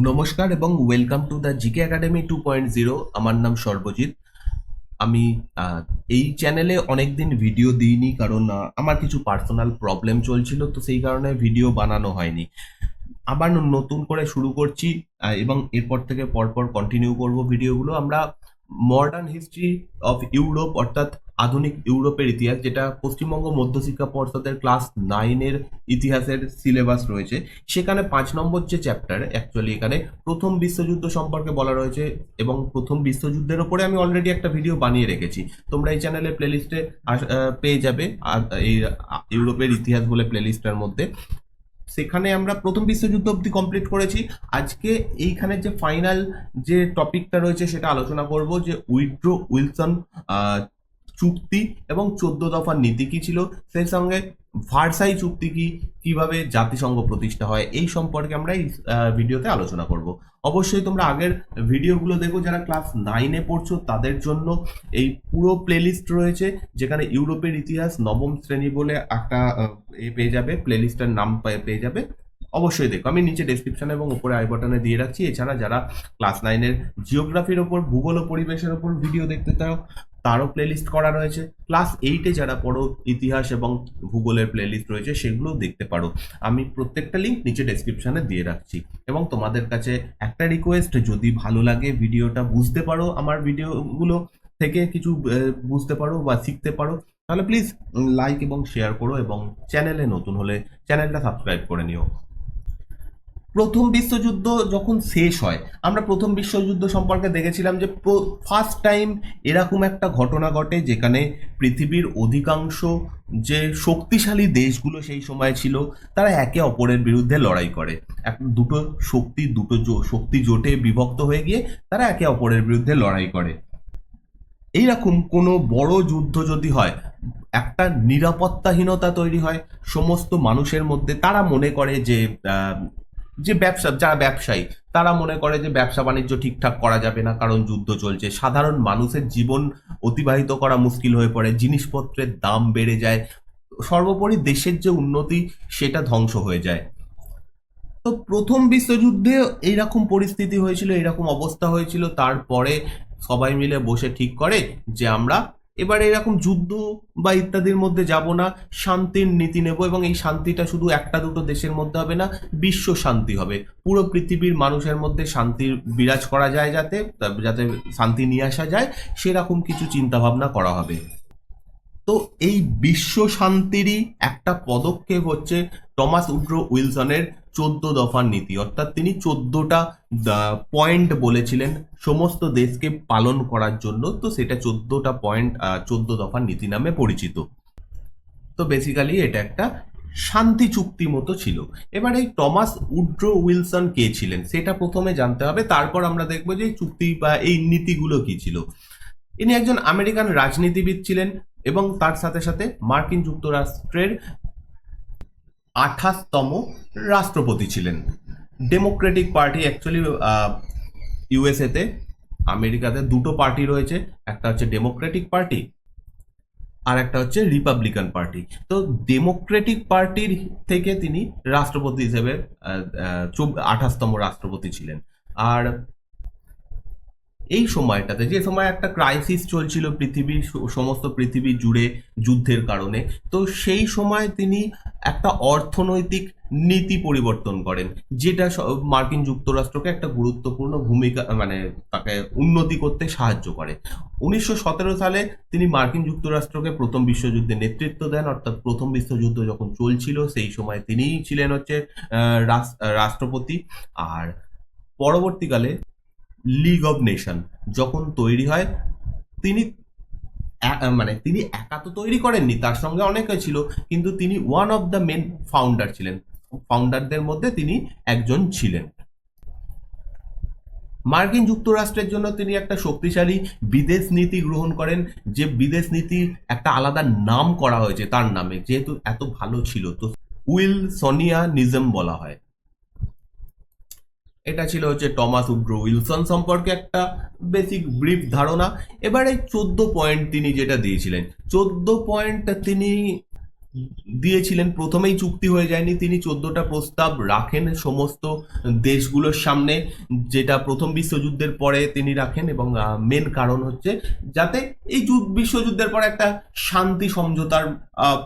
নমস্কার এবং welcome to the GK academy two point zero আমার নাম সর্বজিৎ। আমি এই চ্যানেলে অনেকদিন ভিডিও দিইনি কারণ আমার কিছু পার্সোনাল প্রবলেম চলছিল, তো সেই কারণে ভিডিও বানানো হয়নি। আবার নতুন করে শুরু করছি এবং এরপর থেকে পরপর কন্টিনিউ করব ভিডিওগুলো আমরা মডার্ন হিস্ট্রি অফ ইউরোপ অর্থাৎ আধুনিক ইউরোপের ইতিহাস, যেটা পশ্চিমবঙ্গ মধ্যশিক্ষা পর্ষদের ক্লাস নাইনের ইতিহাসের সিলেবাস রয়েছে। সেখানে পাঁচ নম্বর যে চ্যাপ্টার অ্যাকচুয়ালি এখানে প্রথম বিশ্বযুদ্ধ সম্পর্কে বলা রয়েছে এবং প্রথম বিশ্বযুদ্ধের ওপরে আমি অলরেডি একটা ভিডিও বানিয়ে রেখেছি। তোমরা এই চ্যানেলের প্লেলিস্টে পেয়ে যাবে এই ইউরোপের ইতিহাস বলে প্লেলিস্টের মধ্যে। সেখানে আমরা প্রথম বিশ্বযুদ্ধ অবধি কমপ্লিট করেছি। আজকে এইখানে যে ফাইনাল যে টপিকটা রয়েছে, সেটা আলোচনা করব যে উইড্রো উইলসন চুক্তি এবং চোদ্দ দফার নীতি কি ছিল? সেই সঙ্গে ভার্সাই চুক্তি কি? কীভাবে জাতিসংঘ প্রতিষ্ঠা হয়? এই সম্পর্কে আমরা এই ভিডিওতে আলোচনা করব। অবশ্যই তোমরা আগের ভিডিওগুলো দেখো, যারা ক্লাস নাইনে পড়ছো, তাদের জন্য এই পুরো প্লেলিস্ট রয়েছে, যেখানে ইউরোপের ইতিহাস নবম শ্রেণি বলে একটা এ পেয়ে যাবে, প্লেলিস্টের নাম পেয়ে পেয়ে যাবে। অবশ্যই দেখো, আমি নিচে ডেসক্রিপশনে এবং উপরে আই বাটনে দিয়ে রাখছি। এছাড়া যারা ক্লাস নাইনের জিওগ্রাফির ওপর, ভূগোল ও পরিবেশের ওপর ভিডিও দেখতে চাও তারও প্লেলিস্ট করা রয়েছে। ক্লাস এইটে যারা পড়ো, ইতিহাস এবং ভূগোলের প্লেলিস্ট রয়েছে, সেগুলোও দেখতে পারো। আমি প্রত্যেকটা লিঙ্ক নিচে ডেসক্রিপশানে দিয়ে রাখছি। এবং তোমাদের কাছে একটা রিকোয়েস্ট যদি ভালো লাগে ভিডিওটা বুঝতে পারো আমার ভিডিওগুলো থেকে, কিছু বুঝতে পারো বা শিখতে পারো, তাহলে প্লিজ লাইক এবং শেয়ার করো এবং চ্যানেলে নতুন হলে চ্যানেলটা সাবস্ক্রাইব করে নিও। প্রথম বিশ্বযুদ্ধ যখন শেষ হয়, আমরা প্রথম বিশ্বযুদ্ধ সম্পর্কে দেখেছিলাম যে ফার্স্ট টাইম এরকম একটা ঘটনা ঘটে যেখানে পৃথিবীর অধিকাংশ যে শক্তিশালী দেশগুলো সেই সময় ছিল, তারা একে অপরের বিরুদ্ধে লড়াই করে। এক, দুটো শক্তি দুটো শক্তি জোটে বিভক্ত হয়ে গিয়ে তারা একে অপরের বিরুদ্ধে লড়াই করে। এইরকম কোনো বড় যুদ্ধ যদি হয়, একটা নিরাপত্তাহীনতা তৈরি হয়, সমস্ত মানুষের মধ্যে, তারা মনে করে যে যে ব্যবসা যারা ব্যবসায়ী, তারা মনে করে যে ব্যবসা বাণিজ্য ঠিকঠাক করা যাবে না, কারণ যুদ্ধ চলছে। সাধারণ মানুষের জীবন অতিবাহিত করা মুশকিল হয়ে পড়ে, জিনিসপত্রের দাম বেড়ে যায়, সর্বোপরি দেশের যে উন্নতি, সেটা ধ্বংস হয়ে যায়। তো প্রথম বিশ্বযুদ্ধে এইরকম পরিস্থিতি হয়েছিল এরকম অবস্থা হয়েছিল, তারপরে সবাই মিলে বসে ঠিক করে যে আমরা এবার এরকম যুদ্ধ বা ইত্যাদির মধ্যে যাব না, শান্তির নীতি নেব এবং এই শান্তিটা শুধু একটা দুটো দেশের মধ্যে হবে না, বিশ্ব শান্তি হবে। পুরো পৃথিবীর মানুষের মধ্যে শান্তির বিরাজ করা যায় যাতে যাতে শান্তি নিয়ে আসা যায়, সেরকম কিছু চিন্তা ভাবনা করা হবে। তো এই বিশ্ব শান্তিরই একটা পদক্ষেপ হচ্ছে টমাস উড্রো উইলসনের চোদ্দ দফার নীতি, অর্থাৎ তিনি চোদ্দটা পয়েন্ট বলেছিলেন সমস্ত দেশকে পালন করার জন্য। তো সেটা চোদ্দটা পয়েন্ট চোদ্দ দফার নীতি নামে পরিচিত। তো বেসিক্যালি এটা একটা শান্তি চুক্তি মতো ছিল। এবার এই টমাস উড্রো উইলসন কে ছিলেন? সেটা প্রথমে জানতে হবে। তারপর আমরা দেখব যে চুক্তি, বা এই নীতিগুলো কি ছিল। ইনি একজন আমেরিকান রাজনীতিবিদ ছিলেন এবং তার সাথে সাথে মার্কিন যুক্তরাষ্ট্রের আঠাশতম রাষ্ট্রপতি ছিলেন। ডেমোক্রেটিক পার্টি অ্যাকচুয়ালি ইউএসএতে আমেরিকাতে দুটো পার্টি রয়েছে, একটা হচ্ছে ডেমোক্রেটিক পার্টি আর একটা হচ্ছে রিপাবলিকান পার্টি তো ডেমোক্রেটিক পার্টির থেকে তিনি রাষ্ট্রপতি হিসেবে আঠাশতম রাষ্ট্রপতি ছিলেন। আর এই সময়টাতে, যে সময় একটা ক্রাইসিস চলছিল পৃথিবীর সমস্ত পৃথিবী জুড়ে যুদ্ধের কারণে, তো সেই সময় তিনি একটা অর্থনৈতিক নীতি পরিবর্তন করেন, যেটা মার্কিন যুক্তরাষ্ট্রকে একটা গুরুত্বপূর্ণ ভূমিকা মানে তাকে উন্নতি করতে সাহায্য করে। উনিশশো সতেরো সালে তিনি মার্কিন যুক্তরাষ্ট্রকে প্রথম বিশ্বযুদ্ধে নেতৃত্ব দেন, অর্থাৎ প্রথম বিশ্বযুদ্ধ যখন চলছিল, সেই সময় তিনিই ছিলেন হচ্ছে রাষ্ট্রপতি। আর পরবর্তীকালে লিগ অব নেশন যখন তৈরি হয়, তিনি মানে তিনি একা তো তৈরি করেননি, তার সঙ্গে অনেকে ছিল, কিন্তু তিনি one of the main founder ছিলেন। ফাউন্ডারদের মধ্যে তিনি একজন ছিলেন। মার্কিন যুক্তরাষ্ট্রের জন্য তিনি একটা শক্তিশালী বিদেশ নীতি গ্রহণ করেন, যে বিদেশ নীতির একটা আলাদা নাম করা হয়েছে তার নামে, যেহেতু এত ভালো ছিল, তো উইল সোনিয়া নিজম বলা হয়। এটা ছিল হচ্ছে টমাস উড্রো উইলসন সম্পর্কে একটা বেসিক ব্রিফ ধারণা। এবারে চোদ্দ পয়েন্ট তিনি যেটা দিয়েছিলেন, চোদ্দ পয়েন্ট তিনি দিয়েছিলেন। প্রথমেই চুক্তি হয়ে যায়নি। তিনি চোদ্দটা প্রস্তাব রাখেন সমস্ত দেশগুলোর সামনে, যেটা প্রথম বিশ্বযুদ্ধের পরে তিনি রাখেন এবং মেন কারণ হচ্ছে যাতে এই যুদ্ধ বিশ্বযুদ্ধের পরে একটা শান্তি সমঝোতার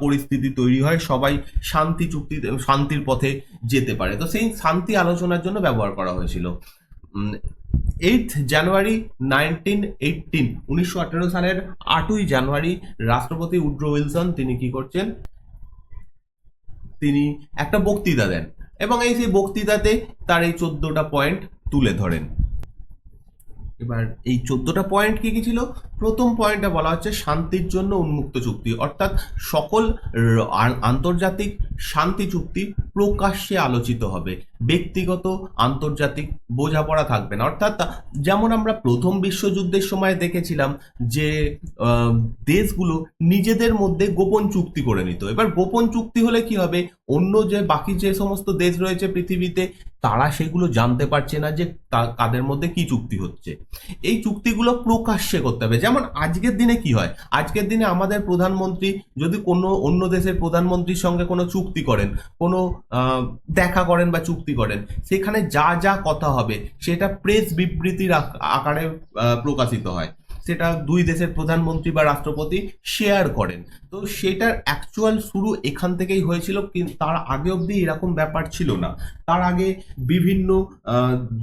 পরিস্থিতি তৈরি হয়। সবাই শান্তি চুক্তি, শান্তির পথে যেতে পারে। তো সেই শান্তি আলোচনার জন্য ব্যবহার করা হয়েছিল। এইট জানুয়ারি নাইনটিন এইটিন উনিশশো আঠেরো সালের আটই জানুয়ারি রাষ্ট্রপতি উড্রো উইলসন তিনি কি করছেন? তিনি একটা বক্তৃতা দেন এবং এই সেই বক্তৃতাতে তার এই চোদ্দটা পয়েন্ট তুলে ধরেন। এবার এই চোদ্দটা পয়েন্ট কি কি ছিল? প্রথম পয়েন্টে বলা হচ্ছে শান্তির জন্য উন্মুক্ত চুক্তি। অর্থাৎ সকল আন্তর্জাতিক শান্তি চুক্তি প্রকাশ্যে আলোচিত হবে। ব্যক্তিগত, আন্তর্জাতিক বোঝাপড়া থাকবে না। অর্থাৎ যেমন আমরা প্রথম বিশ্বযুদ্ধের সময় দেখেছিলাম যে দেশগুলো নিজেদের মধ্যে গোপন চুক্তি করে নিত। এবার গোপন চুক্তি হলে কি হবে? অন্য যে, বাকি যে সমস্ত দেশ রয়েছে পৃথিবীতে, তারা সেগুলো জানতে পারছে না যে তাদের মধ্যে কি চুক্তি হচ্ছে। এই চুক্তিগুলো প্রকাশ্যে করতে হবে। যেমন আজকের দিনে কি হয়? আজকের দিনে আমাদের প্রধানমন্ত্রী যদি কোনো অন্য দেশের প্রধানমন্ত্রীর সঙ্গে কোনো চুক্তি করেন, কোনো দেখা করেন বা চুক্তি করেন, সেখানে যা যা কথা হবে, সেটা প্রেস বিবৃতির আকারে প্রকাশিত হয়। সেটা দুই দেশের প্রধানমন্ত্রী বা রাষ্ট্রপতি শেয়ার করেন। তো সেটার অ্যাকচুয়াল শুরু এখান থেকেই হয়েছিল, কিন্তু তার আগে অবধি এরকম ব্যাপার ছিল না। তার আগে বিভিন্ন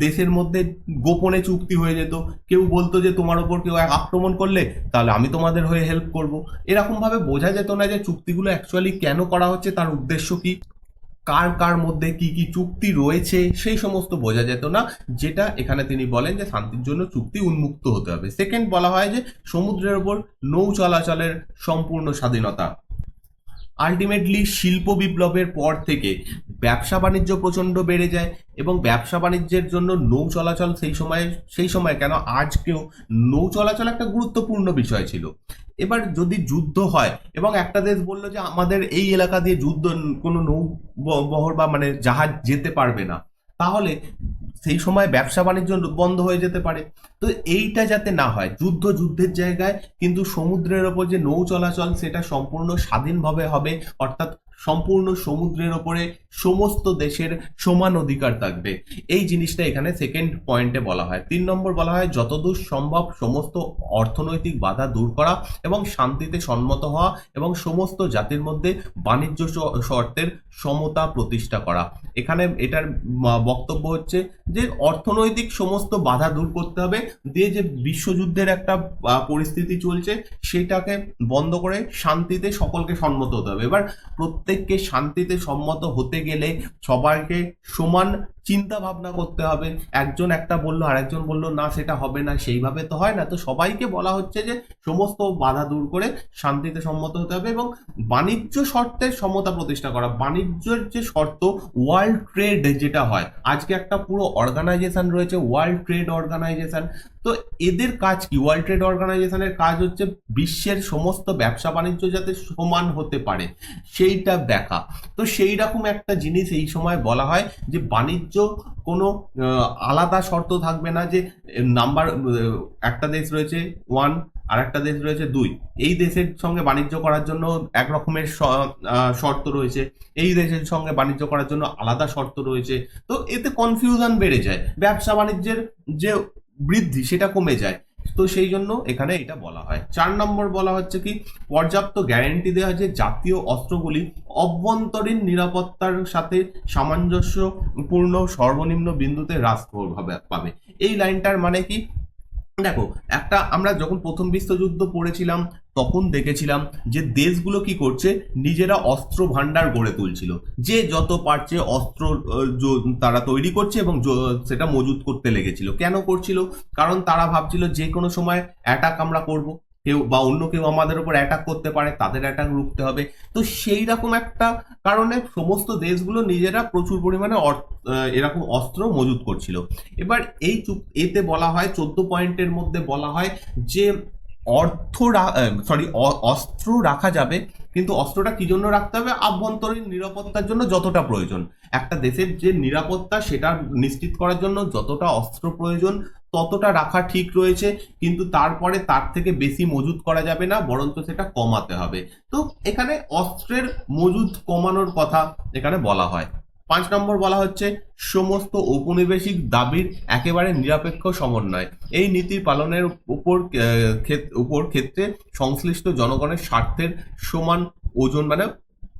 দেশের মধ্যে গোপনে চুক্তি হয়ে যেত। কেউ বলতো যে তোমার ওপর কেউ আক্রমণ করলে, তাহলে আমি তোমাদের হয়ে হেল্প করব। এরকমভাবে বোঝা যেত না যে চুক্তিগুলো অ্যাকচুয়ালি কেন করা হচ্ছে, তার উদ্দেশ্য কি? কার কার মধ্যে কি কি চুক্তি রয়েছে, সেই সমস্ত বোঝা যেত না, যেটা এখানে তিনি বলেন যে শান্তির জন্য চুক্তি উন্মুক্ত হতে হবে। সেকেন্ড বলা হয় যে সমুদ্রের ওপর নৌ চলাচলের সম্পূর্ণ স্বাধীনতা। আলটিমেটলি শিল্প বিপ্লবের পর থেকে ব্যবসা বাণিজ্য প্রচণ্ড বেড়ে যায় এবং ব্যবসা বাণিজ্যের জন্য নৌ চলাচল সেই সময় সেই সময় কেন আজকেও নৌ চলাচল একটা গুরুত্বপূর্ণ বিষয় ছিল। এবার যদি যুদ্ধ হয় এবং একটা দেশ বলল যে আমাদের এই এলাকা দিয়ে যুদ্ধ, কোনো নৌ বহর বা মানে জাহাজ যেতে পারবে না, তাহলে সেই সময় ব্যবসা বাণিজ্য বন্ধ হয়ে যেতে পারে। তো এইটা যাতে না হয়, যুদ্ধ যুদ্ধের জায়গায় কিন্তু সমুদ্রের ওপর যে নৌ চলাচল সেটা সম্পূর্ণ স্বাধীনভাবে হবে, অর্থাৎ সম্পূর্ণ সমুদ্রের ওপরে সমস্ত দেশের সমান অধিকার থাকবে। এই জিনিসটা এখানে সেকেন্ড পয়েন্টে বলা হয়। তিন নম্বর বলা হয়, যতদূর সম্ভব সমস্ত অর্থনৈতিক বাধা দূর করা এবং শান্তিতে সম্মত হওয়া এবং সমস্ত জাতির মধ্যে বাণিজ্য শর্তের সমতা প্রতিষ্ঠা করা। এখানে এটার বক্তব্য হচ্ছে যে অর্থনৈতিক সমস্ত বাধা দূর করতে হবে দিয়ে যে বিশ্বযুদ্ধের একটা পরিস্থিতি চলছে সেটাকে বন্ধ করে শান্তিতে সকলকে সম্মত হতে হবে। এবার প্রত্যেককে শান্তিতে সম্মত হতে গেলে সবাইকে সমান চিন্তা ভাবনা করতে হবে। একজন একটা বলল, আরেকজন বলল, না, সেটা হবে না। সেইভাবে তো হয় না। তো সবাইকে বলা হচ্ছে যে, সমস্ত বাধা দূর করে শান্তিতে সম্মত হতে হবে এবং বাণিজ্য শর্তের সমতা প্রতিষ্ঠা করা। বাণিজ্যের যে শর্ত ওয়ার্ল্ড ট্রেড যেটা হয়, আজকে একটা পুরো অর্গানাইজেশন রয়েছে ওয়ার্ল্ড ট্রেড অর্গানাইজেশন তো এদের কাজ কি? ওয়ার্ল্ড ট্রেড অর্গানাইজেশনের কাজ হচ্ছে বিশ্বের সমস্ত ব্যবসা বাণিজ্য যাতে সমান হতে পারে। সেইটা দেখা। তো সেই রকম একটা জিনিস এই সময় বলা হয় যে, বাণিজ্য কোনো আলাদা শর্ত থাকবে না যে নাম্বার একটা দেশ রয়েছে ওয়ান আর একটা দেশ রয়েছে দুই। এই দেশের সঙ্গে বাণিজ্য করার জন্য এক রকমের শর্ত রয়েছে। এই দেশের সঙ্গে বাণিজ্য করার জন্য আলাদা শর্ত রয়েছে। তো এতে কনফিউশন বেড়ে যায়। ব্যবসা বাণিজ্যের যে বৃদ্ধি, সেটা কমে যায়। তো সেই জন্য এখানে এটা বলা হয়। চার নম্বর বলা হচ্ছে কি, পর্যাপ্ত গ্যারেন্টি দেওয়া যে জাতীয় অস্ত্রগুলি অভ্যন্তরীণ নিরাপত্তার সাথে সামঞ্জস্যপূর্ণ সর্বনিম্ন বিন্দুতে হ্রাস পাবে। এই লাইনটার মানে কি দেখো, একটা আমরা যখন প্রথম বিশ্বযুদ্ধ পড়েছিলাম, তখন দেখেছিলাম যে দেশগুলো কি করছে? নিজেরা অস্ত্র ভান্ডার গড়ে তুলছিল। যে যত পারছে অস্ত্র তারা তৈরি করছে এবং সেটা মজুত করতে লেগেছিল। কেন করছিল? কারণ তারা ভাবছিল যে কোনো সময় অ্যাটাক আমরা করব। কেউ বা অন্য কেউ আমাদের উপর অ্যাটাক করতে পারে, তাদের অ্যাটাক রুখতে হবে। তো সেই রকম একটা কারণে সমস্ত দেশগুলো নিজেরা প্রচুর পরিমাণে এরকম অস্ত্র মজুত করছিল। এবার এই চুক, এতে বলা হয়, চোদ্দ পয়েন্টের মধ্যে বলা হয় যে অর্থ সরি অস্ত্র রাখা যাবে, কিন্তু অস্ত্রটা কি জন্য রাখতে হবে? আভ্যন্তরীণ নিরাপত্তার জন্য যতটা প্রয়োজন। একটা দেশের যে নিরাপত্তা, সেটা নিশ্চিত করার জন্য যতটা অস্ত্র প্রয়োজন ততটা রাখা ঠিক রয়েছে, কিন্তু তারপরে তার থেকে বেশি মজুত করা যাবে না, বরঞ্চ সেটা কমাতে হবে। তো এখানে অস্ত্রের মজুদ কমানোর কথা এখানে বলা হয়। পাঁচ নম্বর বলা হচ্ছে, সমস্ত ঔপনিবেশিক দাবির একেবারে নিরপেক্ষ সমন্বয়। এই নীতি পালনের উপর উপর ক্ষেত্রে সংশ্লিষ্ট জনগণের স্বার্থের সমান ওজন মানে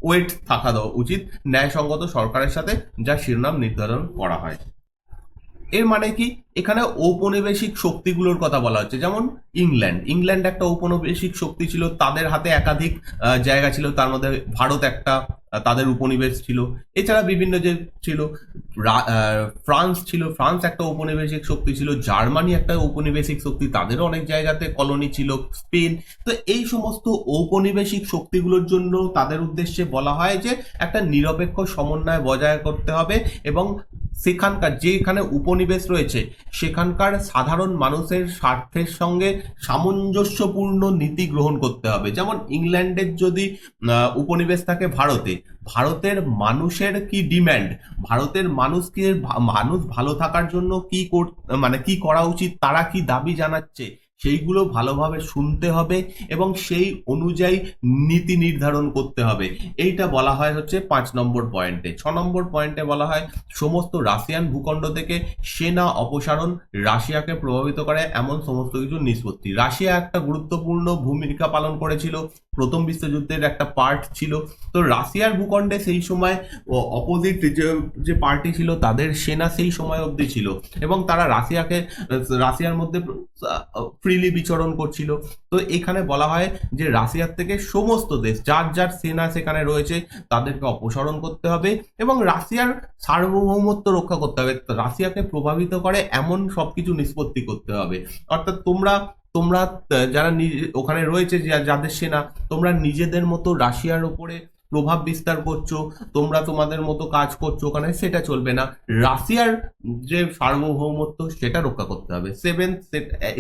ওয়েট থাকা দেওয়া উচিত, ন্যায়সঙ্গত সরকারের সাথে যা শিরোনাম নির্ধারণ করা হয়। এর মানে কি? এখানে ঔপনিবেশিক শক্তিগুলোর কথা বলা হচ্ছে। যেমন ইংল্যান্ড। ইংল্যান্ড একটা ঔপনিবেশিক শক্তি ছিল, তাদের হাতে একাধিক জায়গা ছিল, তার মধ্যে ভারত একটা তাদের উপনিবেশ ছিল। এছাড়া বিভিন্ন যে ছিল ফ্রান্স ছিল, ফ্রান্স একটা ঔপনিবেশিক শক্তি ছিল, জার্মানি একটা ঔপনিবেশিক শক্তি তাদেরও অনেক জায়গাতে কলোনি ছিল, স্পেন। তো এই সমস্ত ঔপনিবেশিক শক্তিগুলোর জন্য তাদের উদ্দেশ্যে বলা হয় যে, একটা নিরপেক্ষ সমন্বয় বজায় করতে হবে এবং সেখানকার যেখানে উপনিবেশ রয়েছে, সেখানকার সাধারণ মানুষের স্বার্থের সঙ্গে সামঞ্জস্যপূর্ণ নীতি গ্রহণ করতে হবে। যেমন ইংল্যান্ডের যদি উপনিবেশ থাকে ভারতে, ভারতের মানুষের কি ডিম্যান্ড? ভারতের মানুষকে মানুষ ভালো থাকার জন্য কি মানে কি করা উচিত? তারা কি দাবি জানাচ্ছে? সেইগুলো ভালোভাবে শুনতে হবে এবং সেই অনুযায়ী নীতি নির্ধারণ করতে হবে। এইটা বলা হয় হচ্ছে পাঁচ নম্বর পয়েন্টে। ছ নম্বর পয়েন্টে বলা হয়, সমস্ত রাশিয়ান ভূখণ্ড থেকে সেনা অপসারণ রাশিয়াকে প্রভাবিত করে, এমন সমস্ত কিছু নিষ্পত্তি। রাশিয়া একটা গুরুত্বপূর্ণ ভূমিকা পালন করেছিল। প্রথম বিশ্বযুদ্ধের একটা পার্ট ছিল। তো রাশিয়ার ভূখণ্ডে সেই সময় অপোজিট যে পার্টি ছিল, তাদের সেনা সেই সময় অবধি ছিল এবং তারা রাশিয়াকে, রাশিয়ার মধ্যে ফ্রিলি বিচরণ করছিল। তো এখানে বলা হয় যে রাশিয়ার থেকে সমস্ত দেশ, যার যার সেনা সেখানে রয়েছে, তাদেরকে অপসারণ করতে হবে এবং রাশিয়ার সার্বভৌমত্ব রক্ষা করতে হবে। রাশিয়াকে প্রভাবিত করে এমন সবকিছু নিষ্পত্তি করতে হবে। অর্থাৎ তোমরা তোমরা যারা ওখানে রয়েছে যাদের সেনা তোমরা নিজেদের মতো রাশিয়ার উপরে প্রভাব বিস্তার করছ, তোমরা তোমাদের মতো কাজ করছ ওখানে সেটা চলবে না। রাশিয়ার যে সার্বভৌমত্ব, সেটা রক্ষা করতে হবে। সেভেন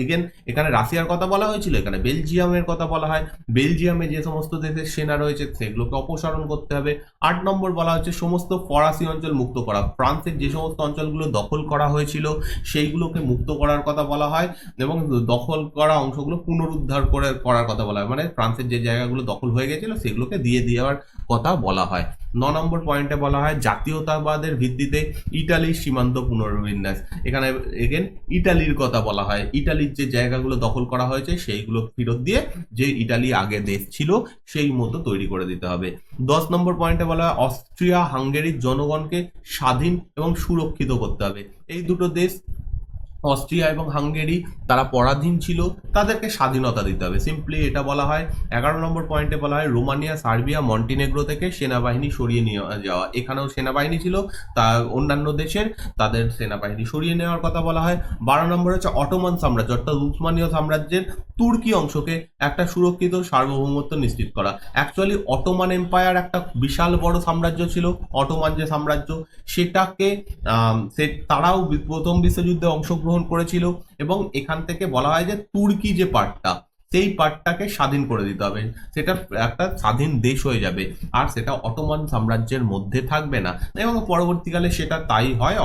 এগেন এখানে রাশিয়ার কথা বলা হয়েছিল, এখানে বেলজিয়ামের কথা বলা হয়। বেলজিয়ামে যে সমস্ত দেশের সেনা রয়েছে, সেগুলোকে অপসারণ করতে হবে। আট নম্বর বলা হচ্ছে, সমস্ত ফরাসি অঞ্চল মুক্ত করা। ফ্রান্সের যে সমস্ত অঞ্চলগুলো দখল করা হয়েছিল, সেইগুলোকে মুক্ত করার কথা বলা হয় এবং দখল করা অংশগুলো পুনরুদ্ধার করে, করার কথা বলা হয়। মানে ফ্রান্সের যে জায়গাগুলো দখল হয়ে গেছিল, সেগুলোকে দিয়ে দেওয়ার কথা বলা হয়। ন নম্বর পয়েন্টে বলা হয়, জাতীয়তাবাদের ভিত্তিতে ইটালির সীমান্ত পুনর্বিন্যাস। এখানে এগেন ইটালির কথা বলা হয়। ইটালির যে জায়গাগুলো দখল করা হয়েছে, সেইগুলো ফেরত দিয়ে যে ইটালি আগে দেশ ছিল, সেই মতো তৈরি করে দিতে হবে। দশ নম্বর পয়েন্টে বলা হয় অস্ট্রিয়া হাঙ্গেরির জনগণকে স্বাধীন এবং সুরক্ষিত করতে হবে। এই দুটো দেশ অস্ট্রিয়া এবং হাঙ্গেরি তারা পরাধীন ছিল, তাদেরকে স্বাধীনতা দিতে হবে। সিম্পলি এটা বলা হয়, এগারো নম্বর পয়েন্টে বলা হয়, রোমানিয়া, সার্বিয়া, মন্টিনেগ্রো থেকে সেনাবাহিনী সরিয়ে নিয়ে যাওয়া। এখানেও সেনাবাহিনী ছিল, তা অন্যান্য দেশের তাদের সেনাবাহিনী সরিয়ে নেওয়ার কথা বলা হয়। বারো নম্বর হচ্ছে অটোমান সাম্রাজ্য, অর্থাৎ উসমানীয় সাম্রাজ্যের তুর্কি অংশকে একটা সুরক্ষিত সার্বভৌমত্ব নিশ্চিত করা। অ্যাকচুয়ালি অটোমান এম্পায়ার একটা বিশাল বড় সাম্রাজ্য ছিল, অটোমান যে সাম্রাজ্য, সেটাকে সে, তারাও প্রথম বিশ্বযুদ্ধে অংশগ্রহণ করেছিল এবং এখান থেকে বলা হয় যে তুর্কি যে পার্টটা সেই পার্টটাকে স্বাধীন করে দিতে হবে। সেটা একটা স্বাধীন দেশ হয়ে যাবে আর সেটা অটোমান সাম্রাজ্যের মধ্যে থাকবে না। এবং পরবর্তীকালে সেটা তাই হয়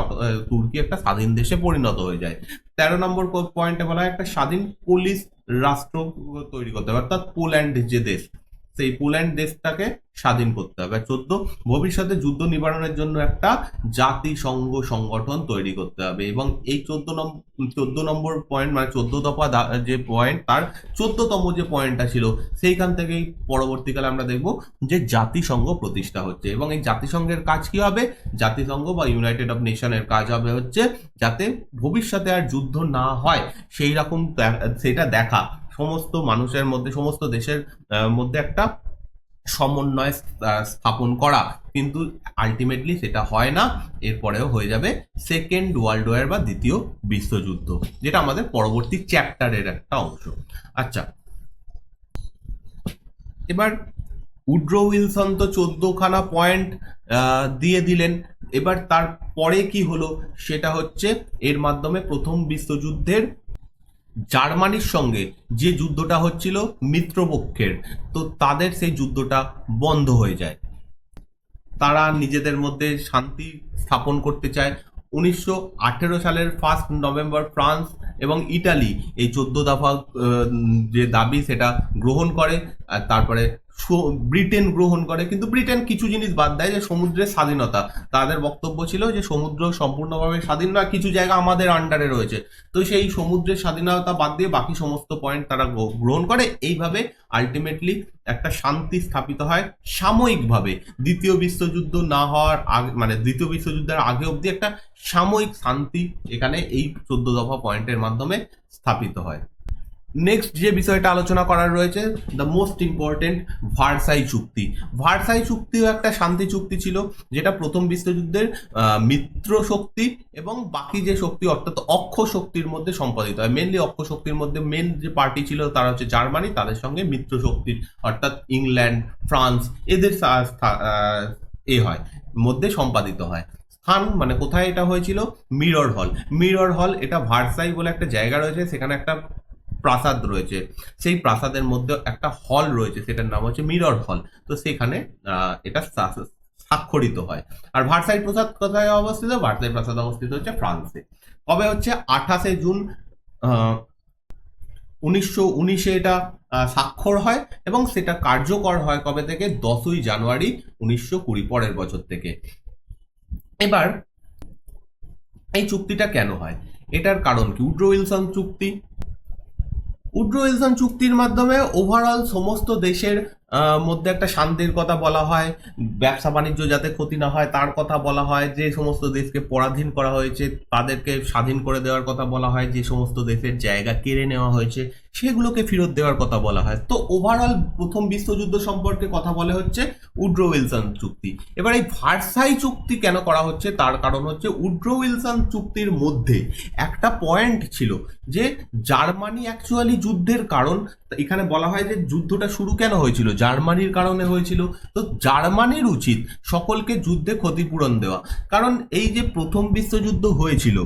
তুর্কি একটা স্বাধীন দেশে পরিণত হয়ে যায়। তেরো নম্বর পয়েন্টে বলা হয় একটা স্বাধীন পুলিশ রাষ্ট্র তৈরি করতে হবে, অর্থাৎ পোল্যান্ড যে দেশ সেই পোল্যান্ড দেশটাকে স্বাধীন করতে হবে। চোদ্দ, ভবিষ্যতে যুদ্ধ নিবারণের জন্য একটা জাতিসংঘ সংগঠন তৈরি করতে হবে। এবং এই চোদ্দ নম্বর চোদ্দ নম্বর পয়েন্ট মানে চোদ্দ দফা যে পয়েন্ট তার চোদ্দতম যে পয়েন্টটা ছিল, সেইখান থেকেই পরবর্তীকালে আমরা দেখব যে জাতিসংঘ প্রতিষ্ঠা হচ্ছে। এবং এই জাতিসংঘের কাজ কি হবে? জাতিসংঘ বা ইউনাইটেড অফ নেশনের কাজ হবে হচ্ছে যাতে ভবিষ্যতে আর যুদ্ধ না হয়, সেই রকম সেটা দেখা। সমস্ত মানুষের মধ্যে, সমস্ত দেশের মধ্যে একটা সমন্বয় স্থাপন করা। কিন্তু আলটিমেটলি সেটা হয় না, এরপরেও হয়ে যাবে সেকেন্ড ওয়ার্ল্ড ওয়ার বা দ্বিতীয় বিশ্বযুদ্ধ, যেটা আমাদের পরবর্তী চ্যাপ্টারের একটা অংশ। আচ্ছা। এবার উড্রো উইলসন তো চোদ্দখানা পয়েন্ট দিয়ে দিলেন। এবার তার পরে কি হলো? সেটা হচ্ছে এর মাধ্যমে প্রথম বিশ্বযুদ্ধের জার্মানির সঙ্গে যে যুদ্ধটা হচ্ছিল মিত্রপক্ষের, তো তাদের সেই যুদ্ধটা বন্ধ হয়ে যায়। তারা নিজেদের মধ্যে শান্তি স্থাপন করতে চায়। উনিশশো আঠেরো সালের ফার্স্ট নভেম্বর ফ্রান্স এবং ইটালি এই চোদ্দ দফা যে দাবি সেটা গ্রহণ করে, আর তারপরে ব্রিটেন গ্রহণ করে। কিন্তু ব্রিটেন কিছু জিনিস বাদ দেয় যে সমুদ্রের স্বাধীনতা। তাদের বক্তব্য ছিল যে সমুদ্র সম্পূর্ণভাবে স্বাধীন নয়, কিছু জায়গা আমাদের আন্ডারে রয়েছে। তো সেই সমুদ্রের স্বাধীনতা বাদ দিয়ে বাকি সমস্ত পয়েন্ট তারা গ্রহণ করে। এইভাবে আলটিমেটলি একটা শান্তি স্থাপিত হয় সাময়িকভাবে। দ্বিতীয় বিশ্বযুদ্ধ না হওয়ার আগে মানে দ্বিতীয় বিশ্বযুদ্ধের আগে অবধি একটা সাময়িক শান্তি এখানে এই চোদ্দ দফা পয়েন্টের মাধ্যমে স্থাপিত হয়। নেক্সট যে বিষয়টা আলোচনা করার রয়েছে দ্য মোস্ট ইম্পর্টেন্ট ভার্সাই চুক্তি। ভার্সাই চুক্তিও একটা শান্তি চুক্তি ছিল, যেটা প্রথম বিশ্বযুদ্ধের মিত্র শক্তি এবং বাকি যে শক্তি, অর্থাৎ অক্ষ শক্তির মধ্যে সম্পাদিত হয়। মেনলি অক্ষ শক্তির মধ্যে মেন যে পার্টি ছিল, তারা হচ্ছে জার্মানি, তাদের সঙ্গে মিত্র শক্তির অর্থাৎ ইংল্যান্ড, ফ্রান্স, এদের এ হয়, মধ্যে সম্পাদিত হয়। স্থান মানে কোথায় এটা হয়েছিল? মিরর হল। মিরর হল এটা ভার্সাই বলে একটা জায়গা রয়েছে, সেখানে একটা প্রাসাদ রয়েছে। সেই প্রাসাদের মধ্যে একটা হল রয়েছে, সেটার নাম হচ্ছে মিরর হল। তো সেখানে এটা স্বাক্ষরিত হয়। আর ভার্সাই প্রাসাদ কোথায় অবস্থিত? ভার্সাই প্রাসাদ অবস্থিত হচ্ছে ফ্রান্সে। কবে হচ্ছে? আঠাশে জুন উনিশশো উনিশে এটা স্বাক্ষর হয় এবং সেটা কার্যকর হয় কবে থেকে? দশই জানুয়ারি উনিশশো কুড়ি পরের বছর থেকে। এবার, এই চুক্তিটা কেন হয়? এটার কারণ কি? উড্রো উইলসন চুক্তি উড্রো উইলসন চুক্তির মাধ্যমে ওভারঅল সমস্ত দেশের মধ্যে একটা শান্তির কথা বলা হয়, ব্যবসা বাণিজ্য যাতে ক্ষতি না হয়, তার কথা বলা হয়, যে সমস্ত দেশকে পরাধীন করা হয়েছে, তাদেরকে স্বাধীন করে দেওয়ার কথা বলা হয়, যে সমস্ত দেশের জায়গা কেড়ে নেওয়া হয়েছে, সেগুলোকে ফেরত দেওয়ার কথা বলা হয়। তো ওভারঅল প্রথম বিশ্বযুদ্ধ সম্পর্কে কথা বলে হচ্ছে উড্রো উইলসন চুক্তি। এবার এই ভার্সাই চুক্তি কেন করা হচ্ছে, তার কারণ হচ্ছে উড্রো উইলসন চুক্তির মধ্যে একটা পয়েন্ট ছিল যে জার্মানি অ্যাকচুয়ালি যুদ্ধের কারণ, এখানে বলা হয় যে যুদ্ধটা শুরু কেন হয়েছিল? জার্মানির কারণে হয়েছিল। তো জার্মানির উচিত সকলকে যুদ্ধে ক্ষতিপূরণ দেওয়া। কারণ এই যে প্রথম বিশ্বযুদ্ধ হয়েছিল,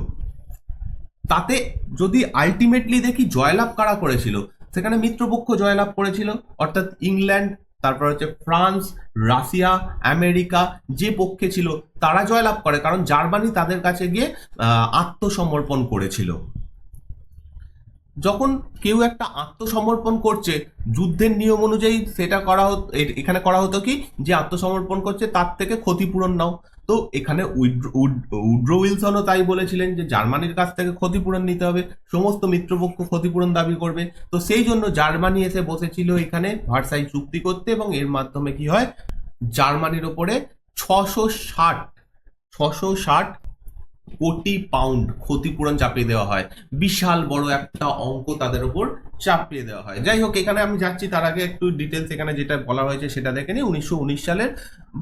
তাতে যদি আলটিমেটলি দেখি জয়লাভ কারা করেছিল, সেখানে মিত্রপক্ষ জয়লাভ করেছিল। অর্থাৎ ইংল্যান্ড, তারপর হচ্ছে ফ্রান্স, রাশিয়া, আমেরিকা যে পক্ষে ছিল, তারা জয়লাভ করে। কারণ জার্মানি তাদের কাছে গিয়ে আত্মসমর্পণ করেছিল। যখন কেউ একটা আত্মসমর্পণ করছে, যুদ্ধের নিয়ম অনুযায়ী সেটা করা হতো এখানে করা হতো কি? যে আত্মসমর্পণ করছে, তার থেকে ক্ষতিপূরণ নাও। তো এখানে উড্রো উইলসনও তাই বলেছিলেন যে জার্মানির কাছ থেকে ক্ষতিপূরণ নিতে হবে, সমস্ত মিত্রপক্ষ ক্ষতিপূরণ দাবি করবে। তো সেই জন্য জার্মানি এসে বসেছিল এখানে ভার্সাই চুক্তি করতে এবং এর মাধ্যমে কি হয়? জার্মানির ওপরে ছশো ষাট ছশো ষাট কোটি পাউন্ড ক্ষতিপূরণ চাপিয়ে দেওয়া হয়। বিশাল বড় একটা অঙ্ক তাদের উপর চাপিয়ে দেওয়া হয়। যাই হোক, এখানে আমি যাচ্ছি, তার আগে একটু ডিটেলস এখানে যেটা বলা হয়েছে সেটা দেখে নিই। উনিশশো উনিশ সালের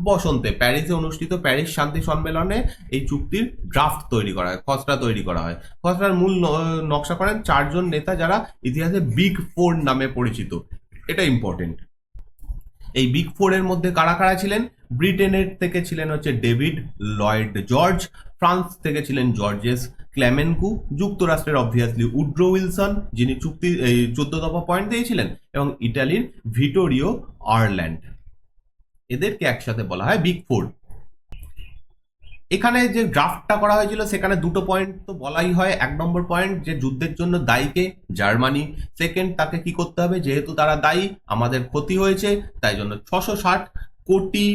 বসন্তে প্যারিসে অনুষ্ঠিত প্যারিস শান্তি সম্মেলনে এই চুক্তির ড্রাফট তৈরি করা হয়, খসড়া তৈরি করা হয়। খসড়ার মূল নকশা করেন চারজন নেতা যারা ইতিহাসে বিগ ফোর নামে পরিচিত। এটা ইম্পর্টেন্ট এই বিগ ফোর এর মধ্যে কারা কারা ছিলেন? ব্রিটেনের থেকে ছিলেন হচ্ছে ডেভিড লয়েড জর্জ, ফ্রান্স থেকে ছিলেন জর্জেস ক্ল্যামেনকু যুক্তরাষ্ট্রের অবভিয়াসলি উড্রো উইলসন, যিনি চুক্তি, এই চোদ্দ দফা পয়েন্ট দিয়েছিলেন, এবং ইটালির ভিটোরিও আয়ারল্যান্ড। এদেরকে একসাথে বলা হয় বিগ ফোর। এখানে যে ড্রাফটটা করা হয়েছিল, সেখানে দুটো পয়েন্ট তো বলাই হয়। এক নম্বর পয়েন্ট যে যুদ্ধের জন্য দায়ীকে জার্মানি। সেকেন্ড তাকে কি করতে হবে? যেহেতু তারা দায়ী, আমাদের ক্ষতি হয়েছে, তাই জন্য ছশো ষাট কোটি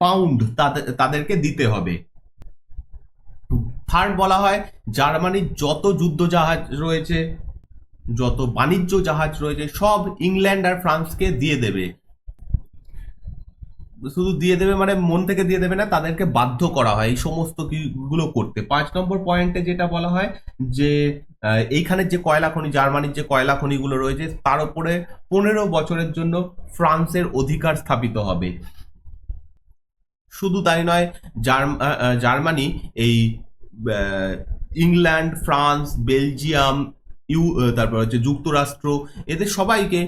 পাউন্ড তাদের তাদেরকে দিতে হবে। থার্ড বলা হয়, জার্মানির যত যুদ্ধ জাহাজ রয়েছে, যত বাণিজ্য জাহাজ রয়েছে, সব ইংল্যান্ড আর ফ্রান্সকে দিয়ে দেবে। শুধু দিয়ে দেবে মানে মন থেকে দিয়ে দেবে না, তাদেরকে বাধ্য করা হয়, এই সমস্তগুলো করতে। পাঁচ নম্বর পয়েন্টে যেটা বলা হয় যে আহ, এইখানে যে কয়লা খনি জার্মানির যে কয়লা খনিগুলো রয়েছে তার উপরে পনেরো বছরের জন্য ফ্রান্সের অধিকার স্থাপিত হবে। শুধু তাই নয় জার্মানি এই ইংল্যান্ড ফ্রান্স বেলজিয়াম ইউ তারপর হচ্ছে যুক্তরাষ্ট্র এদের সবাইকে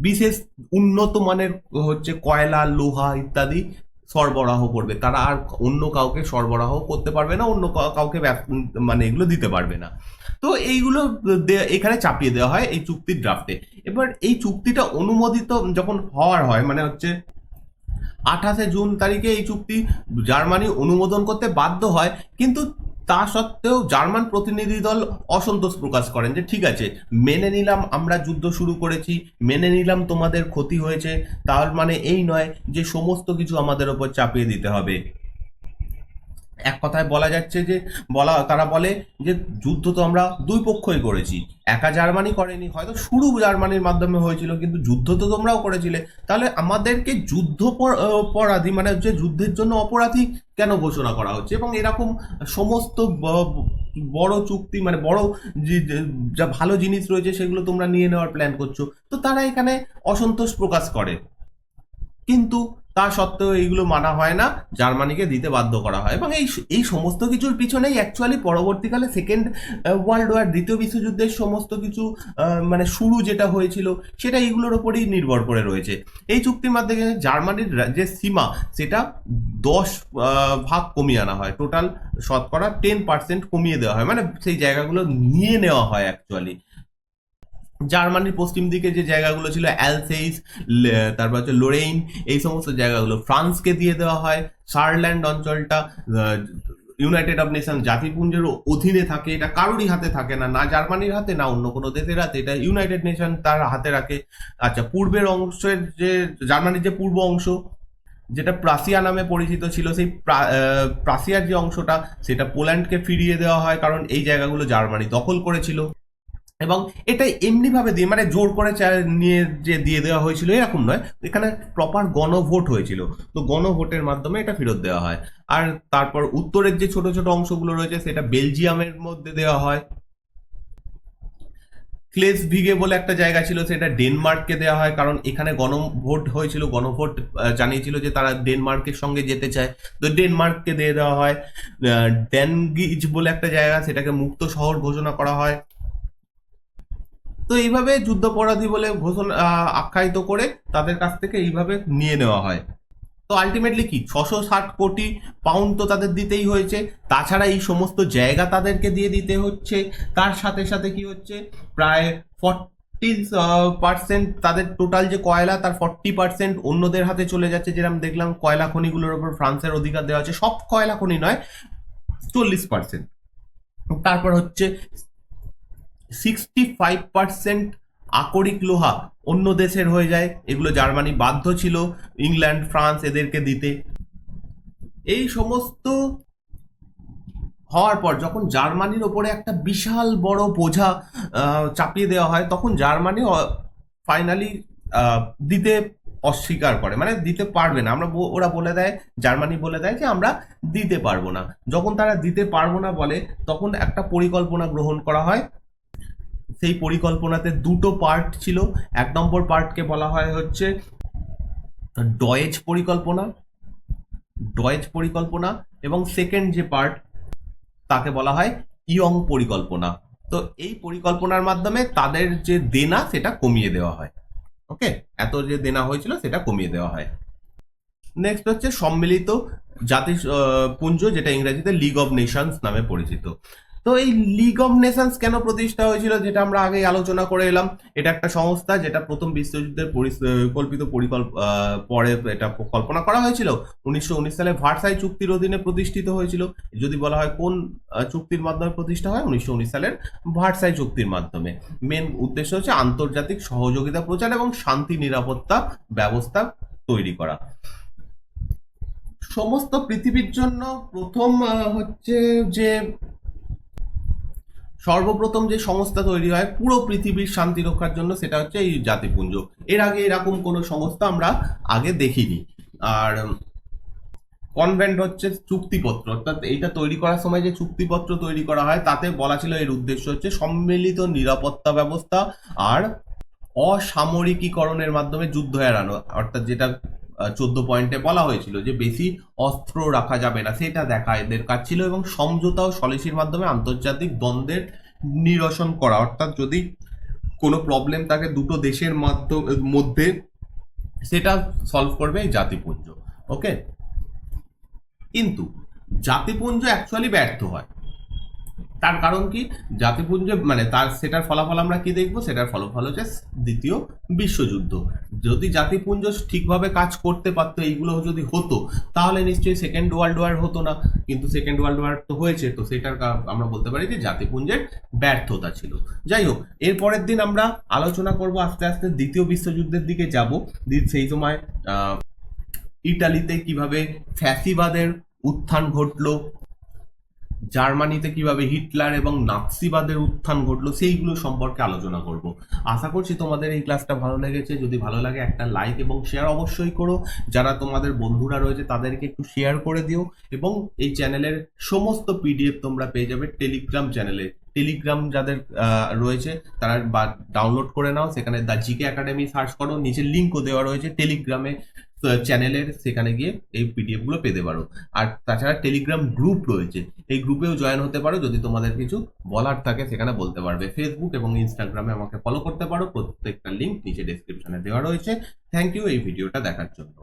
বিশেষ উন্নত মানের হচ্ছে কয়লা লোহা ইত্যাদি সরবরাহ করবে। তারা আর অন্য কাউকে সরবরাহ করতে পারবে না, অন্য কাউকে মানে এগুলো দিতে পারবে না। তো এইগুলো এখানে চাপিয়ে দেওয়া হয় এই চুক্তির ড্রাফটে এবার এই চুক্তিটা অনুমোদিত যখন হওয়ার হয় মানে হচ্ছে আঠাশে জুন তারিখে এই চুক্তি জার্মানি অনুমোদন করতে বাধ্য হয়, কিন্তু তা সত্ত্বেও জার্মান প্রতিনিধি দল অসন্তোষ প্রকাশ করেন যে, ঠিক আছে, মেনে নিলাম আমরা যুদ্ধ শুরু করেছি, মেনে নিলাম তোমাদের ক্ষতি হয়েছে, তার মানে এই নয় যে সমস্ত কিছু আমাদের ওপর চাপিয়ে দিতে হবে। এক কথায় বলা যাচ্ছে যে, বলা, তারা বলে যে, যুদ্ধ তো আমরা দুই পক্ষই করেছি। একা জার্মানি করেনি, হয়তো শুরু জার্মানির মাধ্যমে হয়েছিল, কিন্তু যুদ্ধ তো তোমরাও করেছিলে। তাহলে আমাদেরকে যুদ্ধ অপরাধী মানে হচ্ছে যুদ্ধের জন্য অপরাধী কেন ঘোষণা করা হচ্ছে? এবং এরকম সমস্ত বড় চুক্তি মানে বড় যা ভালো জিনিস রয়েছে, সেগুলো তোমরা নিয়ে নেওয়ার প্ল্যান করছ। তো তারা এখানে অসন্তোষ প্রকাশ করে। কিন্তু তা সত্ত্বেও এইগুলো মানা হয় না, জার্মানিকে দিতে বাধ্য করা হয়। এবং এই এই সমস্ত কিছুর পিছনেই অ্যাকচুয়ালি পরবর্তীকালে সেকেন্ড ওয়ার্ল্ড ওয়ার দ্বিতীয় বিশ্বযুদ্ধের সমস্ত কিছু মানে শুরু যেটা হয়েছিল, সেটা এইগুলোর ওপরেই নির্ভর করে রয়েছে। এই চুক্তির মাধ্যমে জার্মানির যে সীমা, সেটা দশ ভাগ কমিয়ে আনা হয়। টোটাল শতকরা টেন পার্সেন্ট কমিয়ে দেওয়া হয়। মানে সেই জায়গাগুলো নিয়ে নেওয়া হয় অ্যাকচুয়ালি জার্মানির পশ্চিম দিকে যে জায়গাগুলো ছিল, অ্যালসেইস তারপর হচ্ছে লোরেইন, এই সমস্ত জায়গাগুলো। ফ্রান্সকে দিয়ে দেওয়া হয়। সারল্যান্ড অঞ্চলটা ইউনাইটেড অফ নেশন জাতিপুঞ্জের অধীনে থাকে। এটা কারোরই হাতে থাকে না। না জার্মানির হাতে, না অন্য কোনো দেশের হাতে। এটা ইউনাইটেড নেশন তার হাতে রাখে। আচ্ছা পূর্বের অংশের যে, জার্মানির যে পূর্ব অংশ, যেটা প্রাসিয়া নামে পরিচিত ছিল, সেই প্রাসিয়ার যে অংশটা, সেটা পোল্যান্ডকে ফিরিয়ে দেওয়া হয়, কারণ এই জায়গাগুলো জার্মানি দখল করেছিল। এবং এটা এমনিভাবে দিয়ে মানে জোর করে নিয়ে যে দিয়ে দেওয়া হয়েছিল, এরকম নয়। এখানে প্রপার গণভোট হয়েছিল। তো গণভোটের মাধ্যমে এটা ফেরত দেওয়া হয়। আর তারপর উত্তরের যে ছোট ছোট অংশগুলো রয়েছে, সেটা বেলজিয়ামের মধ্যে দেওয়া হয়। ক্লেস ভিগে বলে একটা জায়গা ছিল, সেটা ডেনমার্ককে দেওয়া হয়। কারণ এখানে গণভোট হয়েছিল, গণভোট জানিয়েছিল যে তারা ডেনমার্কের সঙ্গে যেতে চায়। তো ডেনমার্ককে দিয়ে দেওয়া হয়। ড্যানগিজ বলে একটা জায়গা, সেটাকে মুক্ত শহর ঘোষণা করা হয়। তো এইভাবে যুদ্ধাপরাধী বলে ঘোষণা আখ্যায়িত করে তাদের কাছ থেকে এইভাবে নিয়ে নেওয়া হয়। তো আলটিমেটলি কি? ছশো ষাট কোটি পাউন্ড তো তাদের দিতেই হয়েছে। তাছাড়া এই সমস্ত জায়গা তাদেরকে দিয়ে দিতে হচ্ছে। তার সাথে সাথে কি হচ্ছে? প্রায় ফর্টি পার্সেন্ট তাদের টোটাল যে কয়লা, তার ফর্টি পার্সেন্ট অন্যদের হাতে চলে যাচ্ছে। যেরকম দেখলাম কয়লা খনিগুলোর উপর ফ্রান্সের অধিকার দেওয়া আছে। সব কয়লা খনি নয়, চল্লিশ পার্সেন্ট তারপর হচ্ছে সিক্সটি ফাইভ পার্সেন্ট আকরিক লোহা অন্য দেশের হয়ে যায়। এগুলো জার্মানি বাধ্য ছিল ইংল্যান্ড, ফ্রান্স এদেরকে দিতে। এই সমস্ত হওয়ার পর যখন জার্মানির ওপরে একটা বিশাল বড় বোঝা চাপিয়ে দেওয়া হয়, তখন জার্মানি ফাইনালি দিতে অস্বীকার করে। মানে দিতে পারবে না। আমরা ওরা বলে দেয়, জার্মানি বলে দেয় যে আমরা দিতে পারব না। যখন তারা দিতে পারব না বলে, তখন একটা পরিকল্পনা গ্রহণ করা হয়। সেই পরিকল্পনাতে দুটো পার্ট ছিল। এক নম্বর পার্টকে বলা হয় হচ্ছে ডয়েজ পরিকল্পনা ডয়েজ পরিকল্পনা এবং সেকেন্ড যে পার্ট তাকে বলা হয় ইয়ং পরিকল্পনা। তো এই পরিকল্পনার মাধ্যমে তাদের যে দেনা, সেটা কমিয়ে দেওয়া হয়। ওকে? এত যে দেনা হয়েছিল, সেটা কমিয়ে দেওয়া হয়। নেক্সট হচ্ছে সম্মিলিত জাতি পুঞ্জ, যেটা ইংরেজিতে লিগ অব নেশনস নামে পরিচিত। তো এই লিগ অফ নেশনস কেন প্রতিষ্ঠা হয়েছিল যেটা আমরা আগে আলোচনা করে এলাম? এটা একটা সংস্থা যেটা প্রথম বিশ্বযুদ্ধের পরিস- আহ, কল্পিত পরিকল্প পরে এটা কল্পনা করা হয়েছিল। উনিশশো উনিশ সালে ভার্সাই চুক্তির অধীনে প্রতিষ্ঠিত হয়েছিল। যদি বলা হয় কোন চুক্তির মাধ্যমে প্রতিষ্ঠা হয়? উনিশশো উনিশ সালের ভার্সাই চুক্তির মাধ্যমে। মেন উদ্দেশ্য হচ্ছে আন্তর্জাতিক সহযোগিতা প্রচার এবং শান্তি নিরাপত্তা ব্যবস্থা তৈরি করা। সমস্ত পৃথিবীর জন্য প্রথম হচ্ছে যে সর্বপ্রথম যে সংস্থা তৈরি হয় পুরো পৃথিবীর শান্তি রক্ষার জন্য সেটা হচ্ছে এই জাতিপুঞ্জ। এর আগে এরকম কোনো সংস্থা আমরা আগে দেখিনি। আর কনভেন্ট হচ্ছে চুক্তিপত্র, অর্থাৎ এইটা তৈরি করার সময় যে চুক্তিপত্র তৈরি করা হয়, তাতে বলা ছিল এর উদ্দেশ্য হচ্ছে সম্মিলিত নিরাপত্তা ব্যবস্থা আর অসামরিকীকরণের মাধ্যমে যুদ্ধ এড়ানো, অর্থাৎ যেটা চোদ্দ পয়েন্টে বলা হয়েছিল যে বেশি অস্ত্র রাখা যাবে না। সেটা দেখা এদের কাজ ছিল এবং সমঝোতা ও সলিসির মাধ্যমে আন্তর্জাতিক দ্বন্দ্বের নিরসন করা। অর্থাৎ যদি কোনো প্রবলেম থাকে দুটো দেশের মাধ্যমে, মধ্যে, সেটা সলভ করবে এই জাতিপুঞ্জ। ওকে কিন্তু জাতিপুঞ্জ অ্যাকচুয়ালি ব্যর্থ হয়। তার কারণ কি? জাতিপুঞ্জে মানে তার, সেটার ফলাফল আমরা কি দেখব? সেটার ফলাফল হচ্ছে দ্বিতীয় বিশ্বযুদ্ধ। যদি জাতিপুঞ্জ ঠিকভাবে কাজ করতে পারতো, এইগুলো যদি হতো, তাহলে নিশ্চয়ই সেকেন্ড ওয়ার্ল্ড ওয়ার হতো না। কিন্তু সেকেন্ড ওয়ার্ল্ড ওয়ার তো হয়েছে, তো সেটার আমরা বলতে পারি যে জাতিপুঞ্জের ব্যর্থতা ছিল। যাই হোক, এর পরের দিন আমরা আলোচনা করব, আস্তে আস্তে দ্বিতীয় বিশ্বযুদ্ধের দিকে যাব। সেই সময় ইটালিতে কীভাবে ফ্যাসিবাদের উত্থান ঘটলো জার্মানিতে কীভাবে হিটলার এবং নাৎসিবাদের উত্থান ঘটলো সেইগুলো সম্পর্কে আলোচনা করব। আশা করছি তোমাদের এই ক্লাসটা ভালো লেগেছে। যদি ভালো লাগে একটা লাইক এবং শেয়ার অবশ্যই করো। যারা তোমাদের বন্ধুরা রয়েছে তাদেরকে একটু শেয়ার করে দিও এবং এই চ্যানেলের সমস্ত পিডিএফ তোমরা পেয়ে যাবে টেলিগ্রাম চ্যানেলে। টেলিগ্রাম যাদের রয়েছে তারা বা, ডাউনলোড করে নাও। সেখানে দ্য জিকে একাডেমি সার্চ করো। নিচে লিঙ্কও দেওয়া রয়েছে টেলিগ্রামে। চ্যানেলের সেখানে গিয়ে এই পিডিএফগুলো পেতে পারো। আর তাছাড়া টেলিগ্রাম গ্রুপ রয়েছে। এই গ্রুপেও জয়েন হতে পারো যদি তোমাদের কিছু বলার থাকে, সেখানে বলতে পারবে। ফেসবুক এবং ইনস্টাগ্রামে আমাকে ফলো করতে পারো। প্রত্যেকটা লিঙ্ক নিচে ডিসক্রিপশনে দেওয়া রয়েছে। থ্যাংক ইউ এই ভিডিওটা দেখার জন্য।